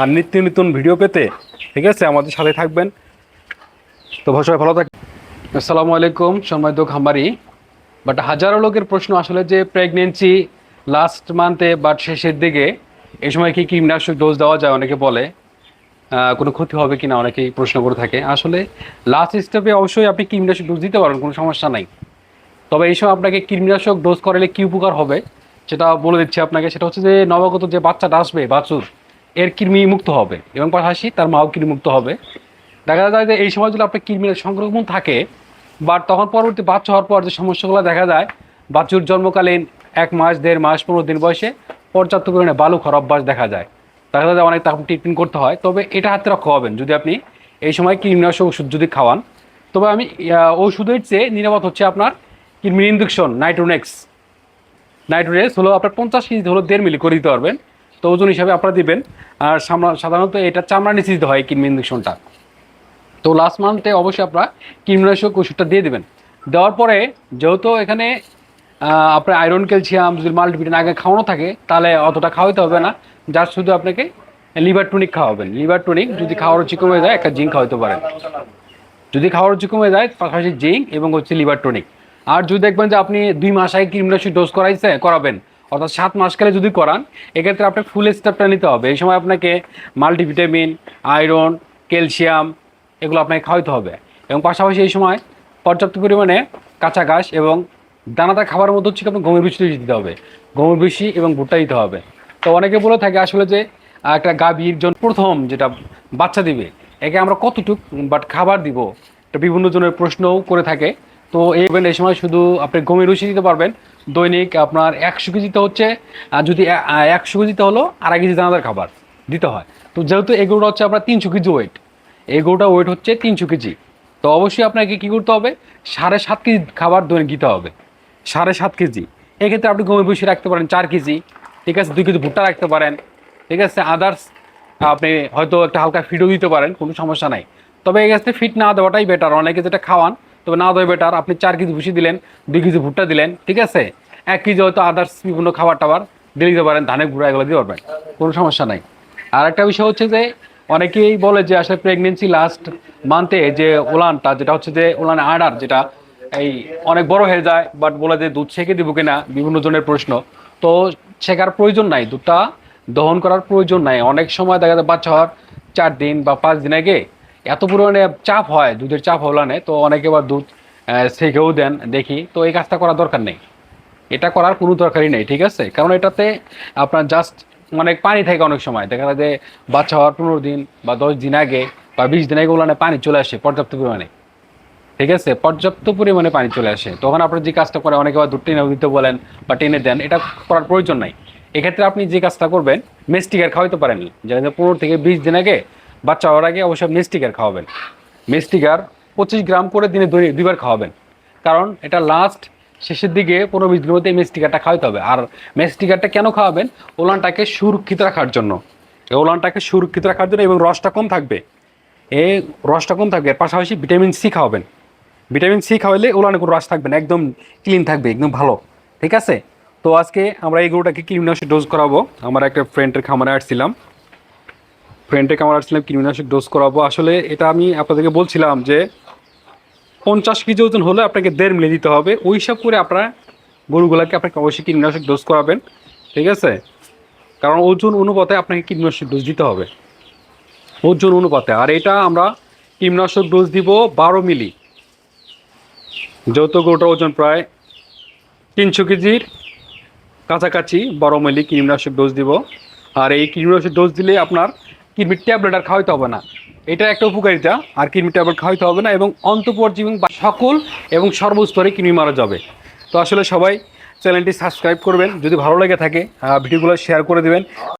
আর নিত্য নতুন ভিডিও পেতে, ঠিক আছে? আমাদের সাথে থাকবেন। তো সবাই ভালো থাকবেন আসসালামু আলাইকুম, সম্মানিত খামারি। বাট হাজারো লোকের প্রশ্ন আসলে যে প্রেগনেন্সি লাস্ট মান্থে বাট শেষের দিকে এই সময় কি কীটনাশক ডোজ দেওয়া যায়? অনেকে বলে। কোনো ক্ষতি হবে কি না অনেকেই প্রশ্ন করে থাকে। আসলে লাস্ট স্টেপে অবশ্যই আপনি কীটনাশক ডোজ দিতে পারেন, কোনো সমস্যা নাই। তবে এই সময় আপনাকে কীটনাশক ডোজ করালে কী উপকার হবে, সেটা বলে দিচ্ছি আপনাকে। সেটা হচ্ছে যে নবাগত যে বাচ্চাটা আসবে, বাছুর এর কৃমি মুক্ত হবে এবং পাশাপাশি তার মাও কৃমি মুক্ত হবে। দেখা যায় যে এই সময় যদি আপনার কৃমির সংক্রমণ থাকে বাট তখন পরবর্তী বাচ্চা হওয়ার পর যে সমস্যাগুলো দেখা যায় বাচ্চুর জন্মকালীন এক মাস, দেড় মাস, পনেরো দিন বয়সে পর্যাপ্ত পরিমাণে বালু খাওয়ার অভ্যাস দেখা যায়। দেখা যায় অনেক তখন ট্রিটমেন্ট করতে হয়, তবে এটা হাতে রক্ষা হবেন যদি আপনি এই সময় কৃমিনাশক ওষুধ যদি খাওয়ান। তবে আমি ওষুধের চেয়ে নিরাপদ হচ্ছে আপনার কৃমির ইন্দুকশন নাইট্রোনেক্স নাইট্রোনেক্স হলো আপনার পঞ্চাশ কেজি হলো দেড় মিলি করে দিতে পারবেন। তো ওজন হিসাবে আপনারা দিবেন। আর সাধারণত এটা চামড়া নিচে দিতে হয় কৃমি ইন্দুকশনটা তো লাস্ট মান্থে অবশ্যই আপনারা কীটনাশক ওষুধটা দিয়ে দেবেন। দেওয়ার পরে যেহেতু এখানে আপনার আয়রন ক্যালসিয়াম যদি মাল্টিভিটামিন আগে খাওয়ানো থাকে, তাহলে অতটা খাওয়াতে হবে না। যার শুধু আপনাকে লিভার টনিক খাওয়াবেন। লিভার টনিক যদি খাওয়ার রুচি কমে যায়, একটা জিঙ্ক খাওয়াতে পারেন। যদি খাওয়ার রুচি কমে যায়, পাশাপাশি জিঙ্ক এবং হচ্ছে লিভার টনিক আর যদি দেখবেন যে আপনি দুই মাস আগে কীটনাশক ডোজ করাইছে, করাবেন অর্থাৎ সাত মাসকালে যদি করান, এক্ষেত্রে আপনাকে ফুল স্টেপটা নিতে হবে। এই সময় আপনাকে মাল্টিভিটামিন আয়রন ক্যালসিয়াম এগুলো আপনাকে খাওয়াতে হবে। এবং পাশাপাশি এই সময় পর্যাপ্ত পরিমাণে কাঁচা ঘাস এবং দানাদার খাবারের মধ্যে হচ্ছে আপনার গমের বেশি দিতে হবে। গমের বেশি এবং ভুট্টা দিতে হবে। তো অনেকে বলে থাকে আসলে যে একটা গাভীর জন্য প্রথম যেটা বাচ্চা দিবে, একে আমরা কতটুক বাট খাবার দিব, এটা বিভিন্ন জনের প্রশ্নও করে থাকে। তো এই এই সময় শুধু আপনি গমের রুচি দিতে পারবেন দৈনিক আপনার একশো কেজিতে হচ্ছে যদি একশো কেজিতে হলো আড়াই কেজি দানাদার খাবার দিতে হয়। তো যেহেতু এগুলোটা হচ্ছে আপনার তিনশো কেজি ওয়েট এই গরুটা ওয়েট হচ্ছে তিনশো কেজি। তো অবশ্যই আপনাকে কী করতে হবে? সাড়ে সাত কেজি খাবার দৈনিক দিতে হবে। সাড়ে সাত কেজি। এক্ষেত্রে আপনি গমের বসে রাখতে পারেন চার কেজি, ঠিক আছে? দুই কেজি ভুট্টা রাখতে পারেন, ঠিক আছে? আদার্স আপনি হয়তো একটা হালকা ফিডও দিতে পারেন, কোনো সমস্যা নাই। তবে এই ক্ষেত্রে ফিট না দেওয়াটাই বেটার অনেকে যেটা খাওয়ান তবে না দেওয়া বেটার। আপনি চার কেজি ভুসি দিলেন, দুই কেজি ভুট্টা দিলেন, ঠিক আছে? এক কেজি হয়তো আদার্স বিভিন্ন খাবার টাবার দিয়ে দিতে পারেন, ধানের গুঁড়া এগুলো দিতে পারবেন, কোনো সমস্যা নাই। আর একটা বিষয় হচ্ছে যে, অনেকেই বলে যে আসলে প্রেগনেন্সি লাস্ট মান্থে যে ওলানটা যেটা হচ্ছে যে ওলান আডার, যেটা এই অনেক বড় হয়ে যায় বাট বলে যে দুধ ছেঁকে দিব কিনা, বিভিন্ন জনের প্রশ্ন। তো ছেঁকার প্রয়োজন নাই, দুধটা দহন করার প্রয়োজন নাই। অনেক সময় দেখা যায় বাচ্চা হওয়ার চার দিন বা পাঁচ দিন আগে এত পরিমাণে চাপ হয়, দুধের চাপ ওলানে তো অনেকে আবার দুধ ছেঁকেও দেন, দেখি। তো এই কাজটা করার দরকার নেই। এটা করার কোনো দরকারই নেই, ঠিক আছে? কারণ এটাতে আপনার জাস্ট অনেক পানি থাকে অনেক সময়। দেখা যায় যে বাচ্চা হওয়ার পনেরো দিন বা দশ দিন আগে বা বিশ দিন আগে ওলানে পানি চলে আসে পর্যাপ্ত পরিমাণে। ঠিক আছে? পর্যাপ্ত পরিমাণে পানি চলে আসে। তখন আপনার যে কাজটা করে অনেকে আবার দুধ টেনে দিতে বলেন বা টেনে দেন, এটা করার প্রয়োজন নাই। এক্ষেত্রে আপনি যে কাজটা করবেন মেস্টিকার খাওয়াইতে পারেন যেটা পনেরো থেকে বিশ দিন আগে বাচ্চা হওয়ার আগে অবশ্যই মেস্টিকার খাওয়াবেন। মেস্টিকার পঁচিশ গ্রাম করে দিনে দুইবার খাওয়াবেন। কারণ এটা লাস্ট শেষের দিকে পনেরো বিশ দিনের মধ্যে এই মেস্টিকারটা খাওয়াতে হবে। আর মেস্টিকারটা কেন খাওয়াবেন? ওলানটাকে সুরক্ষিত রাখার জন্য। ওলানটাকে সুরক্ষিত রাখার জন্য এবং রসটা কম থাকবে। এই রসটা কম থাকবে, এর পাশাপাশি ভিটামিন সি খাওয়াবেন। ভিটামিন সি খাওয়াইলে ওলানে কোনো রস থাকবে না, একদম ক্লিন থাকবে, একদম ভালো। ঠিক আছে? তো আজকে আমরা এই গরুটাকে কৃমিনাশক ডোজ করাবো। আমার একটা ফ্রেন্ডের খামারে আসছিলাম। ফ্রেন্ডের খামারে আসছিলাম কৃমিনাশক ডোজ করাবো। আসলে এটা আমি আপনাদেরকে বলছিলাম যে, পঞ্চাশ কেজি ওজন হলে আপনাকে দেড় মিলে দিতে হবে। ওই হিসাব করে আপনারা গরুগুলোকে আপনাকে অবশ্যই কীটনাশক ডোজ করাবেন। ঠিক আছে? কারণ ওজন অনুপাতে আপনাকে কীটনাশক ডোজ দিতে হবে। ওজন অনুপাতে। আর এটা আমরা কীটনাশক ডোজ দিব বারো মিলি। যৌথ গরুটার ওজন প্রায় তিনশো কেজির কাছাকাছি বারো মিলি কীটনাশক ডোজ দিব। আর এই কীটনাশক ডোজ দিলে আপনার কৃমির ট্যাবলেট আর খাওয়াইতে হবে না। এটা একটা উপকারিতা, আর কৃমি ট্যাবলেট খাওয়াইতে হবে না এবং অন্তঃপরজীবী বা সকল এবং সর্বস্তরে কৃমি মারা যাবে। তো আসলে সবাই চ্যানেলটি সাবস্ক্রাইব করবেন, যদি ভালো লেগে থাকে ভিডিওগুলো শেয়ার করে দেবেন।